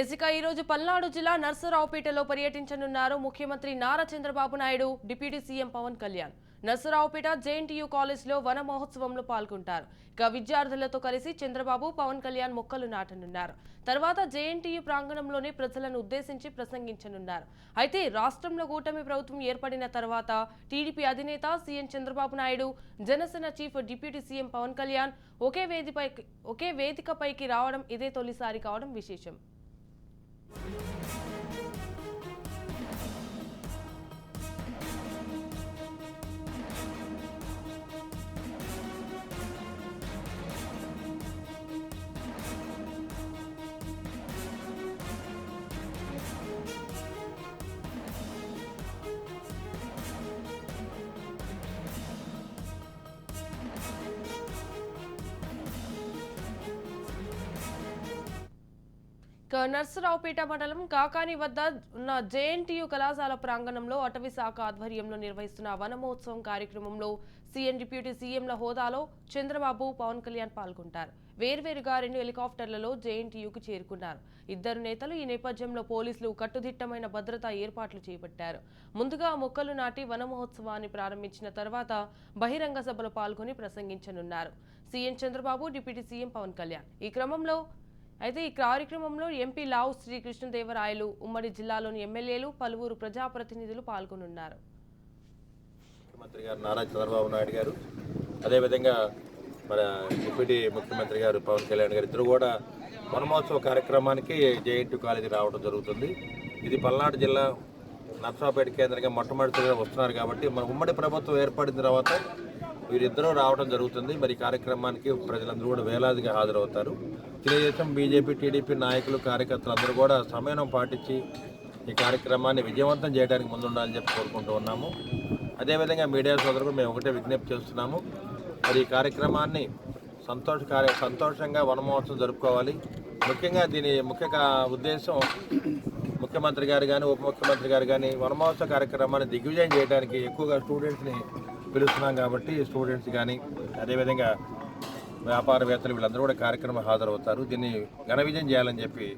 ఇసుక ఈరోజు పల్నాడు జిల్లా నర్సరావుపేటలో పర్యటించనున్నారు ముఖ్యమంత్రి Nara Chandrababu Naidu deputy CM Pawan Kalyan. Narasaraopet JNTU కాలేజ్లో వన మహోత్సవంలో పాల్గొంటారు. ఇక విద్యార్థులతో కలిసి చంద్రబాబు పవన్ కళ్యాణ్ మొక్కలు నాటనున్నారు. తర్వాత జేఎన్టీయూ ప్రాంగణంలోని ప్రజలను ఉద్దేశించి ప్రసంగించనున్నారు. అయితే రాష్ట్రంలో కూటమి ప్రభుత్వం ఏర్పడిన తర్వాత టీడీపీ అధినేత CM Chandrababu Naidu Janasena chief deputy CM Pawan Kalyan ఒకే వేదికపై ఒకే వేదికపైకి రావడం ఇదే తొలిసారి కావడం విశేషం. Thank you. నర్సరావుపేట మండలం కాకాని వద్ద ఉన్న జేఎన్టీయు కళాశాల ప్రాంగణంలో అటవీ శాఖ ఆధ్వర్యంలో నిర్వహిస్తున్న వనమహోత్సవం కార్యక్రమంలో సీఎం డిప్యూటీ సీఎంల హోదాలో చంద్రబాబు పవన్ కళ్యాణ్ పాల్గొంటారు. వేర్వేరుగా రెండు హెలికాప్టర్లలో జేఎన్టీయుకు చేరుకున్నారు. ఇద్దరు నేతలు ఈ నేపథ్యంలో పోలీసులు కట్టుదిట్టమైన భద్రతా ఏర్పాట్లు చేపట్టారు. ముందుగా మొక్కలు నాటి వన మహోత్సవాన్ని ప్రారంభించిన తర్వాత బహిరంగ సభలో పాల్గొని ప్రసంగించనున్నారు. CM Chandrababu deputy CM Pawan Kalyan. ఈ క్రమంలో అయితే ఈ కార్యక్రమంలో ఎంపీ లావు శ్రీకృష్ణదేవరాయలు ఉమ్మడి జిల్లాలోని ఎమ్మెల్యేలు పలువురు ప్రజాప్రతినిధులు పాల్గొనున్నారు. ముఖ్యమంత్రి గారు నారా చంద్రబాబు నాయుడు గారు అదేవిధంగా మన డిప్యూటీ ముఖ్యమంత్రి గారు పవన్ కళ్యాణ్ గారు ఇద్దరు కూడా వనమహోత్సవ కార్యక్రమానికి జేఎన్టీ కాలేజీ రావడం జరుగుతుంది. ఇది పల్నాడు జిల్లా నర్సాపేట కేంద్రంగా మొట్టమొదటిగా వస్తున్నారు కాబట్టి మన ఉమ్మడి ప్రభుత్వం ఏర్పడిన తర్వాత వీరిద్దరూ రావడం జరుగుతుంది. మరి కార్యక్రమానికి ప్రజలందరూ కూడా వేలాదిగా హాజరవుతారు. తెలుగుదేశం బీజేపీ టీడీపీ నాయకులు కార్యకర్తలు అందరూ కూడా సమయం పాటించి ఈ కార్యక్రమాన్ని విజయవంతం చేయడానికి ముందుండాలని చెప్పి కోరుకుంటూ ఉన్నాము. అదేవిధంగా మీడియా సోదరులు మేము ఒకటే విజ్ఞప్తి చేస్తున్నాము. మరి ఈ కార్యక్రమాన్ని సంతోష కార్య సంతోషంగా వనమహోత్సవం జరుపుకోవాలి. ముఖ్యంగా దీని ముఖ్య ఉద్దేశం ముఖ్యమంత్రి గారు కానీ ఉప ముఖ్యమంత్రి గారు కానీ వనమహోత్సవ కార్యక్రమాన్ని దిగ్విజయం చేయడానికి ఎక్కువగా స్టూడెంట్స్ని పిలుస్తున్నాం కాబట్టి స్టూడెంట్స్ కానీ అదేవిధంగా వ్యాపారవేత్తలు వీళ్ళందరూ కూడా కార్యక్రమం హాజరవుతారు. దీన్ని ఘన విజయం చేయాలని చెప్పి